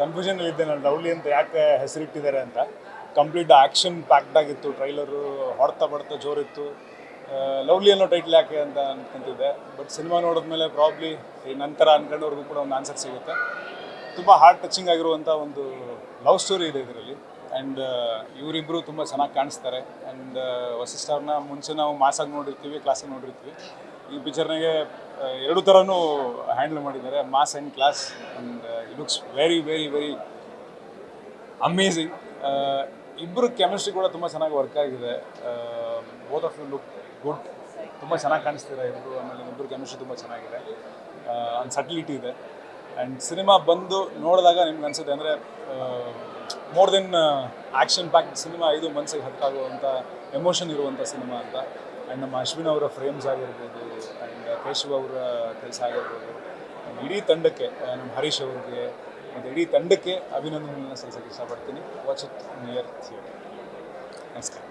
Confusion ಇದ್ದೆ ನಾನು lovely ಅಂತ ಯಾಕೆ ಹೆಸರಿಟ್ಟಿದ್ದಾರೆ ಅಂತ. ಕಂಪ್ಲೀಟ್ ಆ್ಯಕ್ಷನ್ ಪ್ಯಾಕ್ಡ್ ಆಗಿತ್ತು ಟ್ರೈಲರು ಹೊಡ್ತಾ ಬಡ್ತಾ ಜೋರಿತ್ತು. ಲವ್ಲಿ ಅನ್ನೋ ಟೈಟ್ಲ್ ಯಾಕೆ ಅಂತ ಅನ್ಕೊಂತಿದ್ದೆ ಬಟ್ ಸಿನಿಮಾ ನೋಡಿದ್ಮೇಲೆ ಪ್ರಾಬ್ಲಿ ಈ ನಂತರ ಅನ್ಕೊಂಡವ್ರಿಗೂ ಕೂಡ ಒಂದು ಆನ್ಸರ್ ಸಿಗುತ್ತೆ. ತುಂಬ ಹಾರ್ಟ್ ಟಚಿಂಗ್ ಆಗಿರುವಂಥ ಒಂದು ಲವ್ ಸ್ಟೋರಿ ಇದೆ ಇದರಲ್ಲಿ. ಆ್ಯಂಡ್ ಇವರಿಬ್ಬರು ತುಂಬ ಚೆನ್ನಾಗಿ ಕಾಣಿಸ್ತಾರೆ. ಆ್ಯಂಡ್ ವಸಿಷ್ಠವ್ರನ್ನ ಮುಂಚೆ ನಾವು ಮಾಸಾಗಿ ನೋಡಿರ್ತೀವಿ ಕ್ಲಾಸಾಗಿ ನೋಡಿರ್ತೀವಿ. ಈ ಪಿಕ್ಚರ್ನಾಗೆ ಎರಡು ಥರನೂ ಹ್ಯಾಂಡಲ್ ಮಾಡಿದ್ದಾರೆ. Mass and class and it looks very very very amazing ಇಬ್ಬರು ಕೆಮಿಸ್ಟ್ರಿ ಕೂಡ ತುಂಬ ಚೆನ್ನಾಗಿ ವರ್ಕ್ ಆಗಿದೆ. Both of you look good ತುಂಬ ಚೆನ್ನಾಗಿ ಕಾಣಿಸ್ತಿದೆ ಇಬ್ಬರು ಆಮೇಲೆ ಇಬ್ಬರು ಕೆಮಿಸ್ಟ್ರಿ ತುಂಬ ಚೆನ್ನಾಗಿದೆ. ಒಂದು ಸಟ್ಲಿಟಿ ಇದೆ. ಆ್ಯಂಡ್ ಸಿನಿಮಾ ಬಂದು ನೋಡಿದಾಗ ನಿಮ್ಗೆ ಅನಿಸುತ್ತೆ ಅಂದರೆ more than action packed cinema ಇದು ಮನಸ್ಸಿಗೆ ಹತ್ತಾಗುವಂಥ ಎಮೋಷನ್ ಇರುವಂಥ ಸಿನಿಮಾ ಅಂತ. ಆ್ಯಂಡ್ ನಮ್ಮ ಅಶ್ವಿನ್ ಅವರ ಫ್ರೇಮ್ಸ್ ಆಗಿರ್ಬೋದು ಆ್ಯಂಡ್ ಕೇಶವ್ ಅವರ ಕೆಲಸ ಆಗಿರ್ಬೋದು ಇಡೀ ತಂಡಕ್ಕೆ ನಮ್ಮ ಹರೀಶ್ ಅವ್ರಿಗೆ, ಮತ್ತು ಇಡೀ ತಂಡಕ್ಕೆ ಅಭಿನಂದನೆಗಳನ್ನ ಸಲ್ಲಿಸೋಕ್ಕೆ ಇಷ್ಟಪಡ್ತೀನಿ. ವಾಚ್ ಇಟ್ ನಿಯರ್ ಥಿಯೇಟರ್ ನಮಸ್ಕಾರ.